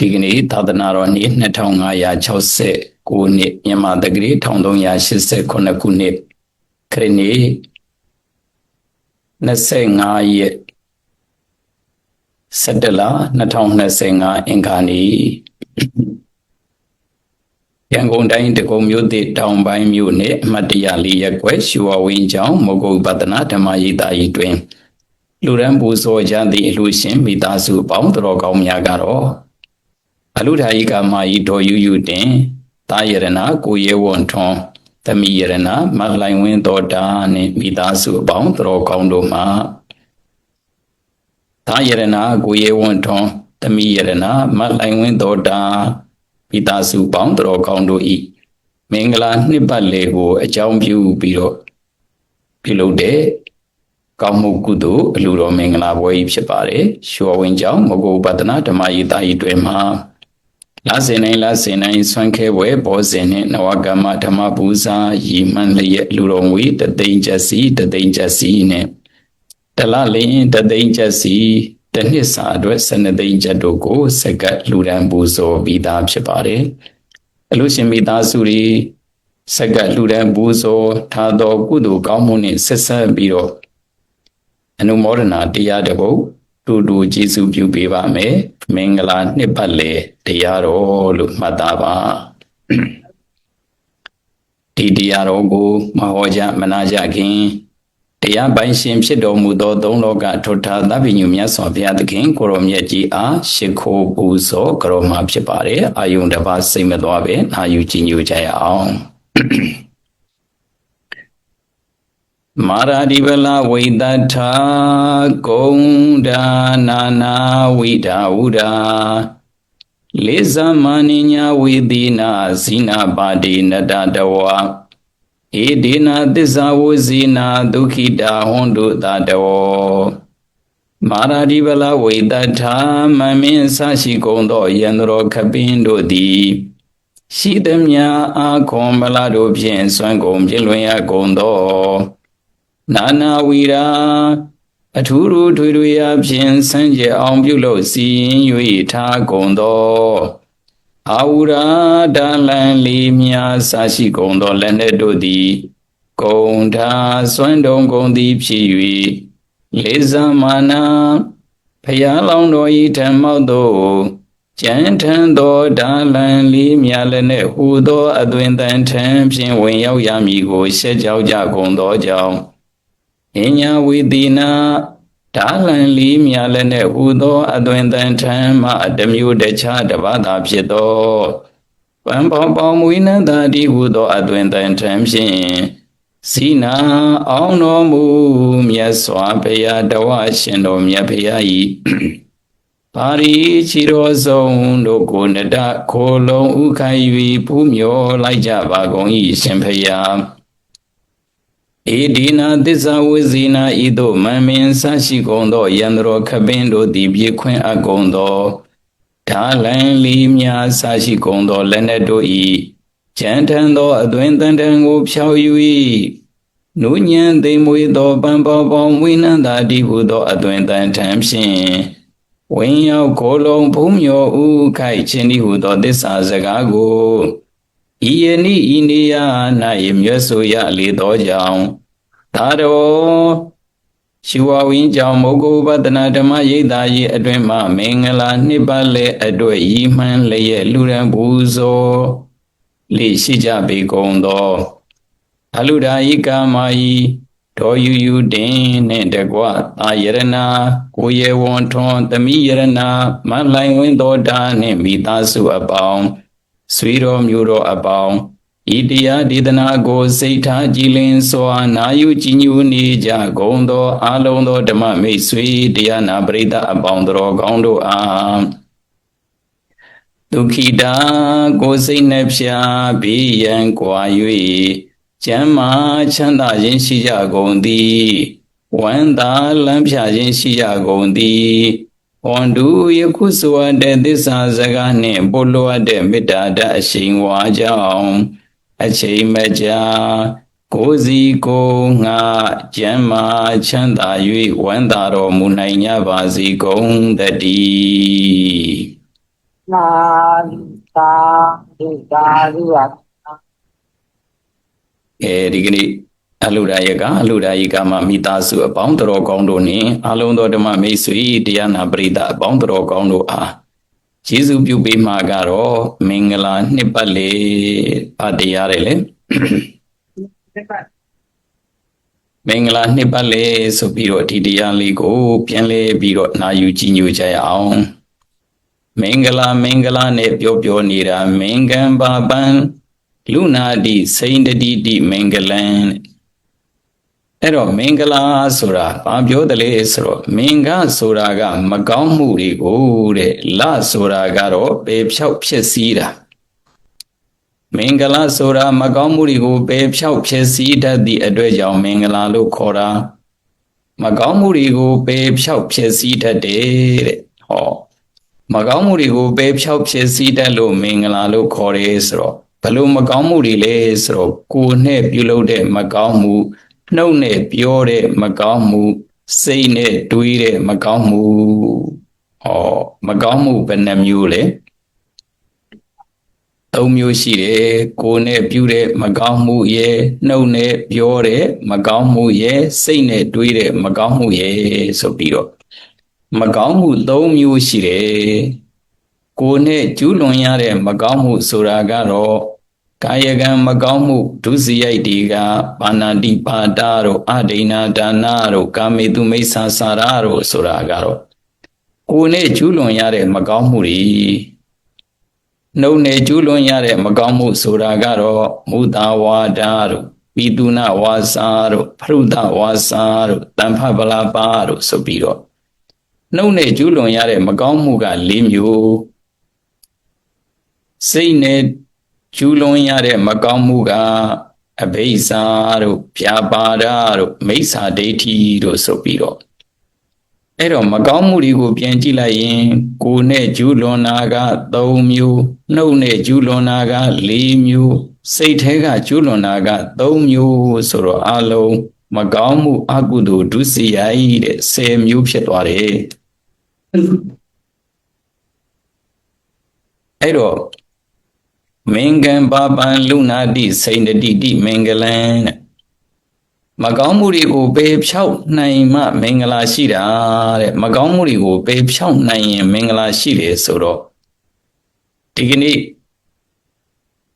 ဒီကနေ့သာသနာတော်နှစ်2569နှစ်မြန်မာတက္ကရီ1389ခုနှစ်ခရစ်နေ့25ရက်17လ2025အင်္ဂါနေ့ရန်ကုန်တိုင်းတကုံမြို့သစ်တောင်ပိုင်းမြို့နယ်အမှတ်တရလေးရက်ွယ်ရှူဝဝင်းကျောင်းမဂုတ်ပဒနာဓမ္မရိပ်သာဤတွင်လူရန်ပူဇော်ကြသည့်အလှရှင်မိသားစုပေါင်းတော်ကောင်းများကတော့ အလုထာယိကမယီတော်ယူယူတင်တာယရဏကိုရဲဝွန်ထွန်သမီးယရဏမလှိုင်ဝင်းတော်တာနှင့်မိသားစုအပေါင်းတော်ကောင်းတို့မှာတာယရဏကိုရဲဝွန်ထွန်သမီးယရဏမလှိုင်ဝင်းတော်တာမိသားစုပေါင်းတော်ကောင်းတို့ဤမင်္ဂလာနှစ်ပတ်လေကို အကြောင်းပြုပြီးတော့ပြုလုပ်တဲ့ကောင်းမှုကုသိုလ်အလူတော်မင်္ဂလာပွဲကြီးဖြစ်ပါတယ်။ရွှေဝင်းကျောင်းမဂုပဒနာဓမ္မယိတာဤတွင်မှာ လာစင်နိုင်လာစင်နိုင်ဆွမ်းခဲပွဲဘောဇင်နှင့်နဝကမ္မဓမ္မပူဇာရည်မှန်းလျက်လူတော်ငွေတသိန်းချက်စီတသိန်းချက်စီနဲ့တလလင်းတသိန်းချက်စီတနှစ်စာအတွက်12သိန်းချက်တို့ကိုစက္ကပ်လူရန်ပူဇော်ပြီးသားဖြစ်ပါတယ်အလို့ရှင်မိသားစုတွေစက္ကပ်လူရန်ပူဇော်ထားသောကုသိုလ်ကောင်းမှုနှင့်ဆက်ဆက်ပြီးတော့အနုမောဒနာတရားတပုတ် တူတူကျေးဇူးပြုပေးပါမယ်မင်္ဂလာနှစ်ပတ်လေတရားတော်လို့မှတ်သားပါဒီတရားတော်ကိုမဟောကြမနာကြခင်တရားပိုင်ရှင်ဖြစ်တော်မူသောသုံးလောကထွဋ္ဌာသဗ္ဗညုမြတ်စွာဘုရားသခင်ကိုရောမြတ်ကြီးအားရှ िख ိုးပူဇော်ကြောမှာဖြစ်ပါတယ်အာယုန်တစ်ပါးစိတ်မသွားပဲအာယူကြည်ညိုကြရအောင် မာရာဒီပလဝိတထာဂုံဒါနာနာဝိဒါဝုဒာလေသမဏိညာဝေတိနာဇိနာပါတိနတတဝါဧဒေနာသစ္စာဝဇိနာဒုခိတာဟွန်တုတတဝောမာရာဒီပလဝိတထာမမင်းဆရှိကုန်သောယန္တရောခပင်းတို့သည်ရှိသမျှအာခွန်မလာတို့ဖြင့်စွမ်းကုန်ပြည့်လွင်ရကုန်သော နာနာဝီရာအထူးရထွေထွေအဖြစ်ဆန်းကျအောင်ပြုလို့စီရင်၍ထားကုန်သောအာဝရာဒလန်လီမြာစာရှိကုန်သောလက်နှင့်တို့သည်ကုံထာစွမ်းတုံကုန်သည်ဖြစ်၍လေးစားမာနာဖယားလောင်းတော်ဤဓမ္မောက်သို့ကျန်ထန်သောဒါလန်လေးမြာလည်းနှင့်ဟူသောအသွင်တန်ထံဖြင့်ဝင်ရောက်ရမည်ကိုရှက်ကြောက်ကြကုန်သောကြောင့် အညာဝေတိနာဓာလံလီမြလည်းနဲ့ဟူသောအသွင်တန်ထံမှတမျိုးတခြားတပါးသာဖြစ်သောပံပေါပေါမွေးနန္တာတိဟုသောအသွင်တန်ထံဖြင့်စီနာအောင်တော်မူမြတ်စွာဘုရားတဝရှင်တော်မြတ်ဘုရားဤပါရီချီတော်ဆုံးတို့ကိုနတခိုလုံးဥခိုင်၍ဖူးမြော်လိုက်ကြပါကုန်၏ရှင်ဘုရား ဧဒီနာသစ္စာဝိဇိနာဤသို့မမင်းဆရှိကုန်သောယန္တရောခပင်းတို့သည်ပြေခွင့်အပ်ကုန်သောဓာလန်လီမြာဆရှိကုန်သောလက်နက်တို့၏ကြံထန်သောအသွင်တန်တန်ကိုဖြောက်ယူ၏နုညံသိမွေသောပံပေါပေါဝိနန္တာတိဟုသောအသွင်တန်ထံဖြင့်ဝင်းရောက်ကိုလုံးဘုံမြောဥခိုက်ခြင်းဤဟုသောသစ္စာစကားကို ဤယနိဤနေယ၌မြတ်ဆိုရလေသောကြောင့်သာတော်ရှိဝဝင်းကြောင့်မုဂ္ဂုပဒနာဓမ္မရိပ်သာရေးအတွင်မှမင်္ဂလာနှစ်ပတ်လဲအတွက်ဤမှန်လျက်လူရန်ပူဇော်လိရှိကြပေကုန်သောအလူဓာယိကာမယီဒေါ်ယူယူတင်နှင့်တကွသာယရနာကိုရေဝွန်ထွန်သမီးယရနာမလိုင်ဝင်းတော်တာနှင့်မိသားစုအပေါင်း ဆွေတော်မျိုးတော်အပေါင်းဤတရားဒေသနာကိုစိတ်ထားကြည်လင်စွာနာယူကြည်ညိုနေကြကုန်သောအလုံးသောဓမ္မမိတ်ဆွေတရားနာပရိသတ်အပေါင်းတော်ကောင်းတို့အားဒုခိတာကိုစိတ်နှဖျားဘေးရန်ကွာ၍ကျမ်းမာချမ်းသာခြင်းရှိကြကုန်သည်ဝန္တာလမ်းဖြာခြင်းရှိကြကုန်သည် ဝန္တုယခုဆိုအပ်တဲ့သစ္စာစကားနှင့်ပို့လိုအပ်တဲ့မေတ္တာဓာတ်အရှိန်ဝါကြောင့်အချိန်မကြာကိုယ်စီကိုငါကျမ်းမာချမ်းသာ၍ဝမ်းသာတော်မူနိုင်ကြပါစေကုန်တည်းသာသာဒီသာဒီပါအဲဒီကနေ့ အလုဒယကအလုဒယကမမိသားစုအပေါင်းတော်ကောင်းတို့နှင့်အလုံးသောဓမ္မမိတ်ဆွေတရားနာပရိသတ်အပေါင်းတော်ကောင်းတို့အားယေရှုပြုပေးမှာကတော့မင်္ဂလာနှစ်ပတ်လေအတရားတယ်လေဒီပါမင်္ဂလာနှစ်ပတ်လေဆိုပြီးတော့ဒီတရားလေးကို ပြန်လဲပြီးတော့နာယူကြည်ညိုကြရအောင်မင်္ဂလာမင်္ဂလာနဲ့ပြောပြောနေတာမင်္ဂံပါပံလူနာတိစိန်တတိတိမင်္ဂလံ အဲ့တော့မင်္ဂလာဆိုတာဘာပြောတယ်လဲဆိုတော့မင်္ဂဆိုတာက မကောင်းမှုတွေကိုတဲ့လဆိုတာကတော့ပေဖြောက်ဖြစ်စည်းတာမင်္ဂလာဆိုတာမကောင်းမှုတွေကိုပေဖြောက်ဖြစ်စည်းတတ်သည့်အတွက်ကြောင့်မင်္ဂလာလို့ခေါ်တာမကောင်းမှုတွေကိုပေဖြောက်ဖြစ်စည်းတတ်တယ်တဲ့ဟောမကောင်းမှုတွေကိုပေဖြောက်ဖြစ်စည်းတတ်လို့မင်္ဂလာလို့ခေါ်တယ်ဆိုတော့ဘယ်လို့မကောင်းမှုတွေလဲဆိုတော့ကိုယ်နဲ့ပြုလုပ်တဲ့မကောင်းမှု နှုတ်နဲ့ပြောတဲ့မကောင်းမှုစိတ်နဲ့တွေးတဲ့မကောင်းမှုဟောမကောင်းမှုဘယ်နှမျိုးလဲသုံးမျိုးရှိတယ်ကိုယ်နဲ့ပြုတဲ့မကောင်းမှုရဲ့နှုတ်နဲ့ပြောတဲ့မကောင်းမှုရဲ့စိတ်နဲ့တွေးတဲ့မကောင်းမှုရဲ့ဆိုပြီးတော့မကောင်းမှုသုံးမျိုးရှိတယ်ကိုယ်နဲ့ကျူးလွန်ရတဲ့မကောင်းမှုဆိုတာကတော့ ကာယကံမကောင်းမှုဒုစရိုက်တွေကပါဏာတိပါဒတို့အဒိဏဒါနတို့ကာမေတုမိစ္ဆာစာရတို့ဆိုတာကတော့ကိုယ်နဲ့ကျူးလွန်ရတဲ့မကောင်းမှုတွေနှုတ်နဲ့ကျူးလွန်ရတဲ့မကောင်းမှုဆိုတာကတော့မုသာဝါဒတို့ပိတုနာဝါစာတို့ဖရုဒဝါစာတို့တမ္ဖပလာပါတို့ဆိုပြီးတော့နှုတ်နဲ့ကျူးလွန်ရတဲ့မကောင်းမှုက၄မျိုးစိတ်နဲ့ ကျူးလွန်ရတဲ့မကောင်းမှုကအဘိဇ္ဇာတို့ဖြာပါဒတို့မိစ္ဆာဒိဋ္ဌိတို့ဆိုပြီးတော့အဲ့တော့မကောင်းမှုတွေကိုပြန်ကြည့်လိုက်ရင် ကိုယ်နဲ့ကျူးလွန်တာက3မျိုးနှုတ်နဲ့ကျူးလွန်တာက4မျိုးစိတ်ထဲကကျူးလွန်တာက3မျိုးဆိုတော့အလုံးမကောင်းမှုအကုသိုလ်ဒုစရိုက်တဲ့10မျိုးဖြစ်သွားတယ်အဲ့တော့ မင်္ဂံပါပံလူနာတိစိန်တတိတိမင်္ဂလံတဲ့မကောင်းမှုတွေကိုပေဖြောက်နိုင်မှမင်္ဂလာရှိတာတဲ့မကောင်းမှုတွေကိုပေဖြောက်နိုင်ရင်မင်္ဂလာရှိတယ်ဆိုတော့ဒီကနေ့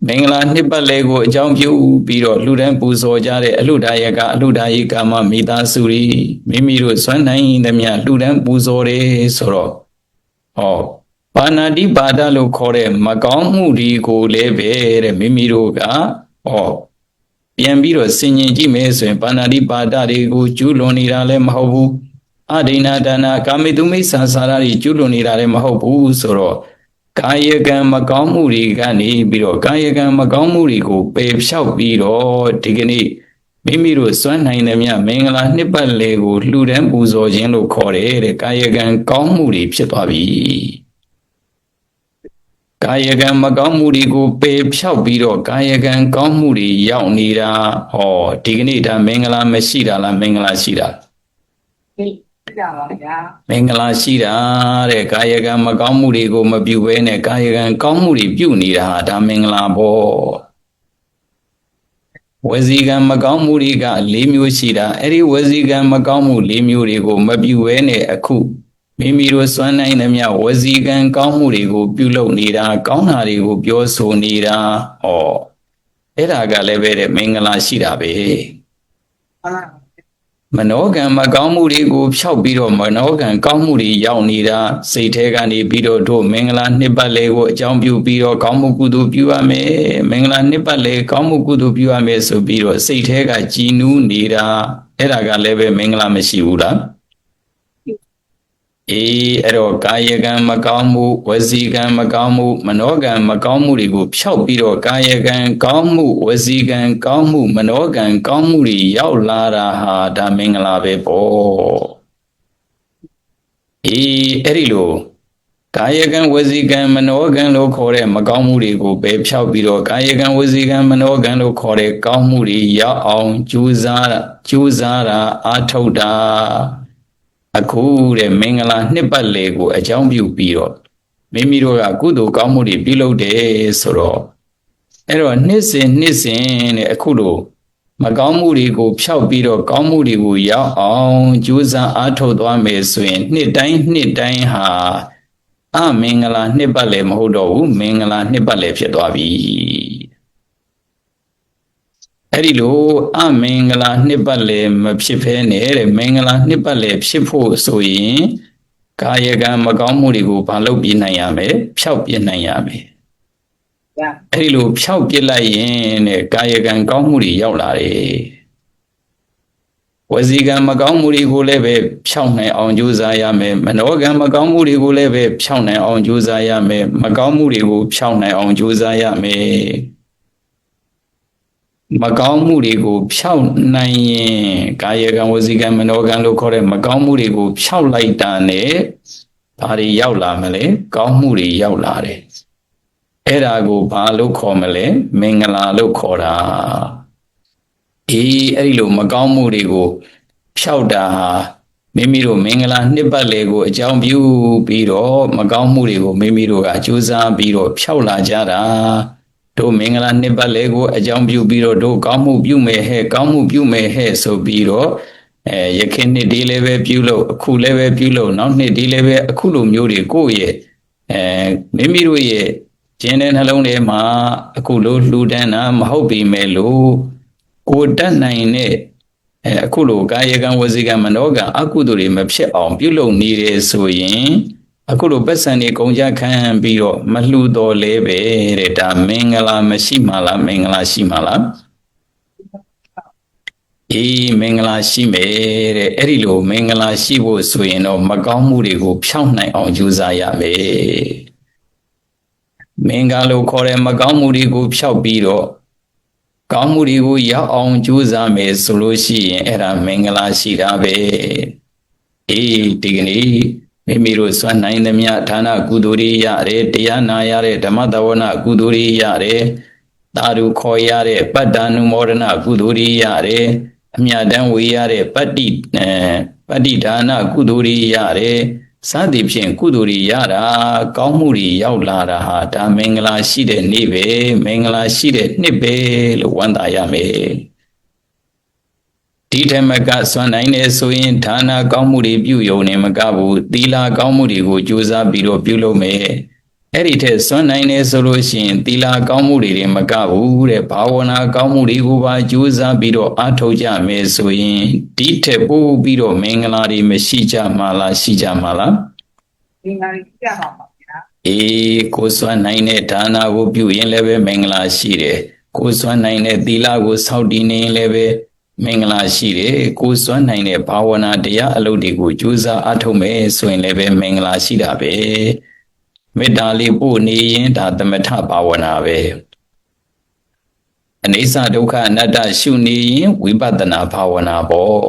မင်္ဂလာနှစ်ပတ်လည်ကိုအကြောင်းပြုပြီးတော့လူတန်းပူဇော်ကြတဲ့အလှဒါယကအလှဒါယကမမိသားစုတွေမိမိတို့စွမ်းနိုင်သမျှလူတန်းပူဇော်တယ်ဆိုတော့ဟော ပါဏာတိပါဒလို့ခေါ်တဲ့မကောင်းမှုတွေကိုလည်းပဲတဲ့မိမိတို့ကဟောပြန်ပြီးတော့ဆင်ញင်ကြည့်မယ်ဆိုရင်ပါဏာတိပါဒတွေကိုကျူးလွန်နေတာလည်းမဟုတ်ဘူးအဒိဏဒါနာကာမိတုမိစ္ဆာစာရတွေကျူးလွန်နေတာလည်းမဟုတ်ဘူးဆိုတော့ကာယကံမကောင်းမှုတွေကနေပြီးတော့ကာယကံမကောင်းမှုတွေကိုပယ်ဖြောက်ပြီးတော့ဒီကနေ့မိမိတို့စွမ်းနိုင်သမျှမင်္ဂလာနှစ်ပတ်လည်ကိုလှူဒန်းပူဇော်ခြင်းလို့ခေါ်တယ်တဲ့ကာယကံကောင်းမှုတွေဖြစ်သွားပြီ ကာယကံမကောင်းမှုတွေကိုပယ်ဖြောက်ပြီးတော့ကာယကံကောင်းမှုတွေရောက်နေတာဟောဒီကနေ့ဒါမင်္ဂလာမရှိတာလားမင်္ဂလာရှိတာဒီကြပါဗျာမင်္ဂလာရှိတာတဲ့ကာယကံမကောင်းမှုတွေကိုမပြုဘဲနဲ့ကာယကံကောင်းမှုတွေပြုနေတာဟာဒါမင်္ဂလာပေါ့ဝစီကံမကောင်းမှုတွေက၄မျိုးရှိတာအဲ့ဒီဝစီကံမကောင်းမှု၄မျိုးတွေကိုမပြုဘဲနဲ့အခု မိမိတို့စွမ်းနိုင်သမျှဝစီကံကောင်းမှုတွေကိုပြုလုပ်နေတာကောင်းတာတွေကိုပြောဆိုနေတာဟောအဲ့ဒါကလည်းပဲတဲ့မင်္ဂလာရှိတာပဲဟုတ်လားမနောကံမကောင်းမှုတွေကိုဖျောက်ပြီးတော့မနောကံကောင်းမှုတွေရောက်နေတာစိတ်ထဲကနေပြီးတော့တို့မင်္ဂလာနှစ်ပတ်လေကိုအကြောင်းပြုပြီးတော့ကောင်းမှုကုသိုလ်ပြုရမယ်မင်္ဂလာနှစ်ပတ်လေကောင်းမှုကုသိုလ်ပြုရမယ်ဆိုပြီးတော့စိတ်ထဲကကြည်နူးနေတာအဲ့ဒါကလည်းပဲမင်္ဂလာမရှိဘူးလား အေးအဲ့တော့ကာယကံမကောင်းမှုဝစီကံမကောင်းမှုမနောကံမကောင်းမှုတွေကိုဖျောက်ပြီးတော့ကာယကံကောင်းမှုဝစီကံကောင်းမှုမနောကံကောင်းမှုတွေရောက်လာတာဟာဒါမင်္ဂလာပဲပေါ့အေးအဲ့ဒီလိုကာယကံဝစီကံမနောကံလို့ခေါ်တဲ့မကောင်းမှုတွေကိုပဲဖျောက်ပြီးတော့ကာယကံဝစီကံမနောကံလို့ခေါ်တဲ့ကောင်းမှုတွေရောက်အောင်ကြိုးစားတာကြိုးစားတာအားထုတ်တာ အခုတဲ့မင်္ဂလာနှစ်ပတ်လေကိုအကြောင်းပြုပြီးတော့မိမိတို့ကကုသိုလ်ကောင်းမှုတွေပြုလုပ်တယ်ဆိုတော့အဲ့တော့နှစ်စဉ်နှစ်စဉ်တဲ့အခုလိုမကောင်းမှုတွေကိုဖျောက်ပြီးတော့ကောင်းမှုတွေကိုရောက်အောင်ကြိုးစားအားထုတ်သွားမယ်ဆိုရင်နှစ်တိုင်းနှစ်တိုင်းဟာအမင်္ဂလာနှစ်ပတ်လည်းမဟုတ်တော့ဘူးမင်္ဂလာနှစ်ပတ်လည်းဖြစ်သွားပြီ အဲ့ဒီလိုအမင်္ဂလာနှစ်ပတ်လည်းမဖြစ်ဖဲနဲ့တဲ့မင်္ဂလာနှစ်ပတ်လည်းဖြစ်ဖို့ဆိုရင်ကာယကံမကောင်းမှုတွေကိုဘာလုပ်ပြနိုင်ရမလဲဖျောက်ပြနိုင်ရမယ်ဗျာအဲ့ဒီလိုဖျောက်ပြစ်လိုက်ရင်တဲ့ကာယကံကောင်းမှုတွေရောက်လာတယ်ဝစီကံမကောင်းမှုတွေကိုလည်းပဲဖြောက်နိုင်အောင်ကြိုးစားရမယ်မနောကံမကောင်းမှုတွေကိုလည်းပဲဖြောက်နိုင်အောင်ကြိုးစားရမယ်မကောင်းမှုတွေကိုဖြောက်နိုင်အောင်ကြိုးစားရမယ် မကောင်းမှုတွေကို ဖြောက်နိုင်ရင်ကာယကံဝစီကံမနောကံလို့ခေါ်တဲ့မကောင်းမှုတွေကို ဖြောက်လိုက်တာနဲ့ဘာတွေရောက်လာမလဲကောင်းမှုတွေရောက်လာတယ်အဲ့ဒါကိုဘာလို့ခေါ်မလဲမင်္ဂလာလို့ခေါ်တာအေးအဲ့ဒီလိုမကောင်းမှုတွေကို ဖြောက်တာဟာမိမိတို့မင်္ဂလာနှစ်ပတ်လေကိုအကြောင်းပြုပြီးတော့မကောင်းမှုတွေကိုမိမိတို့ကကြိုးစားပြီးတော့ဖြောက်လာကြတာ တို့မင်္ဂလာနှစ်ပတ်လေကိုအကြောင်းပြုပြီးတော့တို့ကောင်းမှုပြုမယ်ဟဲ့ကောင်းမှုပြုမယ်ဟဲ့ဆိုပြီးတော့အဲရခင်နှစ်ဒီလည်းပဲပြုလို့အခုလည်းပဲပြုလို့နောက်နှစ်ဒီလည်းပဲအခုလိုမျိုးတွေကိုယ့်ရဲ့အဲမိမိတို့ရဲ့ကျင်းတဲ့နှလုံးထဲမှာအခုလိုလှူဒန်းတာမဟုတ်ပြီမဲ့လို့ကိုတတ်နိုင်တဲ့အဲအခုလိုကာယကံဝစီကံမနောကံအကုသိုလ်တွေမဖြစ်အောင်ပြုလုပ်နေတယ်ဆိုရင် အခုလိုပတ်စံတွေကုန်ကြခံပြီးတော့မလှူတော်လဲပဲတဲ့ဒါမင်္ဂလာမရှိမှလားမင်္ဂလာရှိမှလားအေးမင်္ဂလာရှိမယ်တဲ့အဲ့ဒီလိုမင်္ဂလာရှိဖို့ဆိုရင်တော့မကောင်းမှုတွေကိုဖြောင်းနိုင်အောင်ကြိုးစားရမယ်မင်္ဂလို့ခေါ်တဲ့မကောင်းမှုတွေကိုဖျောက်ပြီးတော့ကောင်းမှုတွေကိုရောက်အောင်ကြိုးစားမယ်ဆိုလို့ရှိရင်အဲ့ဒါမင်္ဂလာရှိတာပဲအေးဒီကနေ့ မိမိတို့စွမ်းနိုင်သမျှဌာနကုသိုလ်တွေရတယ်တရားနာရတဲ့ဓမ္မတဝနာကုသိုလ်တွေရတယ်သာဓုခေါ်ရတဲ့ပတ္တ ानु မောဒနာကုသိုလ်တွေရတယ်အမြတ်တမ်းဝေရတဲ့ပတ္တိအဲပတ္တိဒါနကုသိုလ်တွေရတယ်စသည်ဖြင့်ကုသိုလ်တွေရတာကောင်းမှုတွေရောက်လာတာဟာဒါမင်္ဂလာရှိတဲ့နေ့ပဲမင်္ဂလာရှိတဲ့နှစ်ပဲလို့ဝမ်းသာရမယ် ဒီထက်မကစွမ်းနိုင်နေဆိုရင်ဌာနကောင်းမှုတွေပြုယုံနေမကဘူးသီလကောင်းမှုတွေကိုကြိုးစားပြီးတော့ပြုလုပ်မယ်အဲ့ဒီထက်စွမ်းနိုင်နေဆိုလို့ရှိရင်သီလကောင်းမှုတွေတွေမကဘူးတဲ့ဘာဝနာကောင်းမှုတွေကိုပါကြိုးစားပြီးတော့အားထုတ်ကြမယ်ဆိုရင်ဒီထက်ပိုပြီးတော့မင်္ဂလာတွေမရှိကြမှာလားရှိကြမှာလားဒီငါကြီးပြပါပါဗျာအေးကိုယ်စွမ်းနိုင်တဲ့ဒါနာကိုပြုရင်လည်းပဲမင်္ဂလာရှိတယ်ကိုယ်စွမ်းနိုင်တဲ့သီလကိုစောင့်တည်နေရင်လည်းပဲ မင်္ဂလာရှိတယ်ကိုယ်စွမ်းနိုင်တဲ့ဘာဝနာတရားအလုပ်တွေကိုကြိုးစားအားထုတ်မယ်ဆိုရင်လည်းပဲမင်္ဂလာရှိတာပဲမေတ္တာလေးပို့နေရင်ဒါသမထဘာဝနာပဲအနိစ္စဒုက္ခအနတ္တရှုနေရင်ဝိပဿနာဘာဝနာပေါ့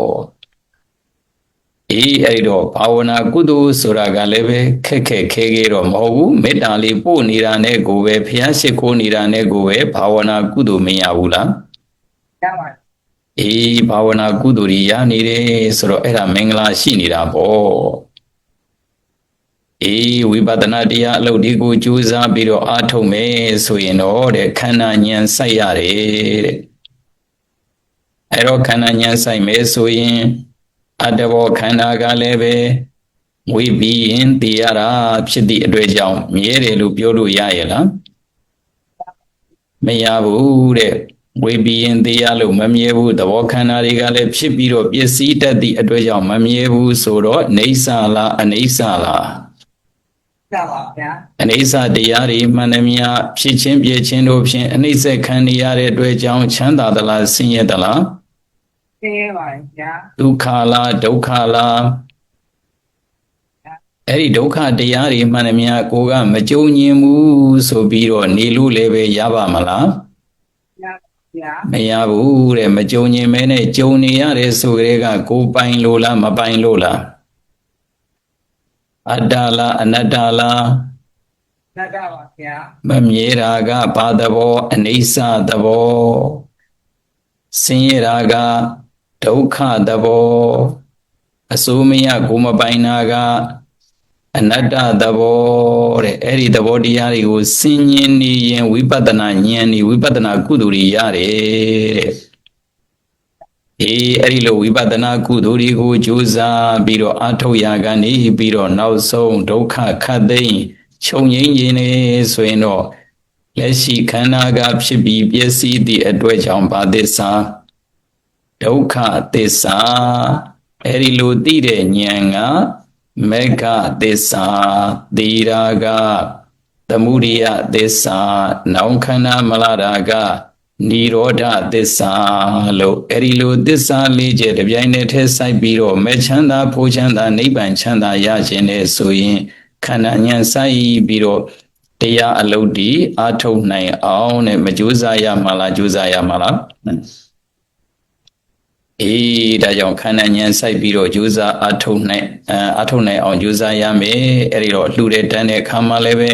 အေးအဲ့တော့ဘာဝနာကုသိုလ်ဆိုတာကလည်းပဲခက်ခက်ခဲခဲတော့မဟုတ်ဘူးမေတ္တာလေးပို့နေတာနဲ့ကိုပဲဖျားရှိခိုးနေတာနဲ့ကိုပဲဘာဝနာကုသိုလ်မရဘူးလားရပါ အေးဘာဝနာကုသိုလ်ကြီးရနေတယ်ဆိုတော့အဲ့ဒါမင်္ဂလာရှိနေတာပေါ့အေးဝိပဿနာတရားအလုပ်ဒီကိုကြိုးစားပြီးတော့အားထုတ်မယ်ဆိုရင်တော့တဲ့ခန္ဓာဉာဏ်စိုက်ရတယ်တဲ့အဲ့တော့ခန္ဓာဉာဏ်စိုက်မယ်ဆိုရင်အတ္တဘောခန္ဓာကလည်းပဲဝိပြီးရင်တည်ရတာဖြစ်သည့်အတွေ့အကြောင်းမြဲတယ်လို့ပြောလို့ရရဲ့လားမရဘူးတဲ့ ဝေပြီးရင်တရားလို့မမြဲဘူးသဘောခန္ဓာတွေကလည်းဖြစ်ပြီးတော့ပစ္စည်းတတ်သည့်အတွက်ကြောင့်မမြဲဘူးဆိုတော့နေဆာလားအနေဆာလားရပါဗျာအနေဆာတရားတွေမှန်သမျှဖြစ်ချင်းပြည့်ချင်းတို့ဖြင့်အနိစ္စခံနေရတဲ့အတွက်ကြောင့်ချမ်းသာသလားဆင်းရဲသလားသိရပါဗျာဒုက္ခလားဒုက္ခလားအဲ့ဒီဒုက္ခတရားတွေမှန်သမျှကိုကမကြုံညင်ဘူးဆိုပြီးတော့နေလို့လည်းပဲရပါမလားရဗျာ မရဘူးတဲ့မကြုံညင်မဲနဲ့ကြုံနေရတယ်ဆိုကြတဲ့ကကိုယ်ပိုင်လို့လားမပိုင်လို့လားအတ္တလားအနတ္တလားရတပါဗျာမမြဲတာကဘာသဘောအနိစ္စသဘောဆင်းရဲတာကဒုက္ခသဘောအစိုးမရကိုမပိုင်တာက အနတ္တသဘောတဲ့အဲ့ဒီသဘောတရားတွေကိုစင်ញင်နေရင်ဝိပဿနာဉာဏ်นี่ဝိပဿနာကုသိုလ်တွေရတယ်တဲ့အေးအဲ့ဒီလိုဝိပဿနာကုသိုလ်တွေကိုကြိုးစားပြီးတော့အထောက်ရကနေပြီးတော့နောက်ဆုံးဒုက္ခခတ်သိမ်းချုပ်ငြိမ်းခြင်းနေဆိုရင်တော့လက်ရှိခန္ဓာကဖြစ်ပြီးပျက်စီးသည့်အတွက်ကြောင့်ဘာသစ္စာဒုက္ခသစ္စာအဲ့ဒီလိုသိတဲ့ဉာဏ်က မေဃသစ္စာသီရာကသမုဒိယသစ္စာနောင်ခန္ဓာမလာတာကនិရောဓသစ္စာလို့အဲ့ဒီလိုသစ္စာလေးချက်တစ်ပြိုင်တည်းထဲစိုက်ပြီးတော့မဲ့ချမ်းသာဖိုးချမ်းသာနိဗ္ဗာန်ချမ်းသာရခြင်းနဲ့ဆိုရင်ခန္ဓာဉာဏ်စိုက်ပြီးတော့တရားအလုပ်ဒီအာထုတ်နိုင်အောင်နဲ့မကြိုးစားရမှာလားကြိုးစားရမှာလား အေးဒါကြောင့်ခန္ဓာဉာဏ်စိုက်ပြီးတော့ကြိုးစားအာထုတ်နိုင်အာအာထုတ်နိုင်အောင်ကြိုးစားရမယ်အဲ့ဒီတော့လှူတဲ့တန်းတဲ့အခါမှာလည်းပဲ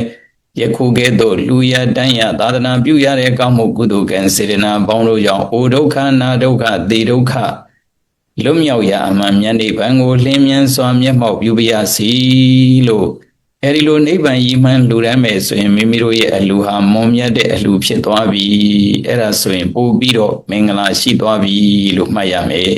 ယခုကဲ့သို့လူရတန်းရသာသနာပြုရတဲ့ကောင်းမှုကုသိုလ်ကံစေတနာပေါင်းလို့ကြောင့်အိုဒုက္ခနာဒုက္ခသေဒုက္ခလွတ်မြောက်ရာအမှန်မြတ်နိဗ္ဗာန်ကိုလင်းမြန်စွာမျက်မှောက်ပြုပါရစီလို့ အဲဒီလိုနိဗ္ဗာန်ရည်မှန်းလူရမ်းမယ်ဆိုရင်မိမိတို့ရဲ့အလူဟာမွန်မြတ်တဲ့အလူဖြစ်သွားပြီအဲ့ဒါဆိုရင်ပို့ပြီးတော့မင်္ဂလာရှိသွားပြီလို့မှတ်ရမယ်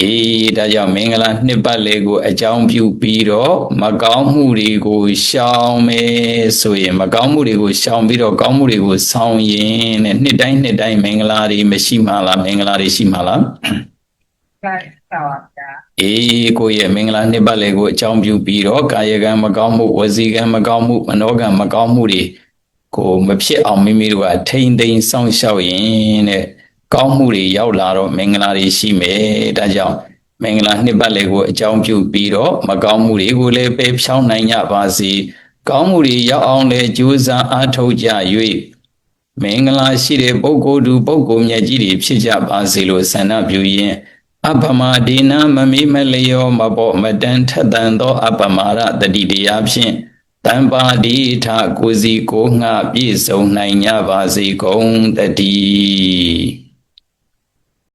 အေးဒါကြောင့်မင်္ဂလာနှစ်ပတ်လေကိုအကြောင်းပြုပြီးတော့မကောင်းမှုတွေကိုရှောင်မယ်ဆိုရင်မကောင်းမှုတွေကိုရှောင်ပြီးတော့ကောင်းမှုတွေကိုဆောင်ရင်တဲ့နှစ်တိုင်းနှစ်တိုင်းမင်္ဂလာတွေမရှိမှလားမင်္ဂလာတွေရှိမှလားကဲသာပါဗျာ အေးကိုယ့်ရဲ့မင်္ဂလာနှစ်ပတ်လေကိုအကြောင်းပြုပြီးတော့ကာယကံမကောင်းမှုဝစီကံမကောင်းမှုမနောကံမကောင်းမှုတွေကိုမဖြစ်အောင်မိမိတို့ကထိမ့်သိမ်းစောင့်ရှောက်ရင်တဲ့ကောင်းမှုတွေရောက်လာတော့မင်္ဂလာတွေရှိမယ်ဒါကြောင့်မင်္ဂလာနှစ်ပတ်လေကိုအကြောင်းပြုပြီးတော့မကောင်းမှုတွေကိုလည်းပယ်ဖြောင်းနိုင်ကြပါစေကောင်းမှုတွေရောက်အောင်လည်းကြိုးစားအားထုတ်ကြ၍မင်္ဂလာရှိတဲ့ပုဂ္ဂိုလ်သူပုဂ္ဂိုလ်မြတ်ကြီးတွေဖြစ်ကြပါစေလို့ဆန္ဒပြုရင်း အပမဒေနမမိမလျောမဘောမတန်ထက်တန်သော အပမရတတိတရားဖြင့်တံပါတိထကိုစီကိုငှပြည့်စုံနိုင်ကြပါစေကုန်တည်း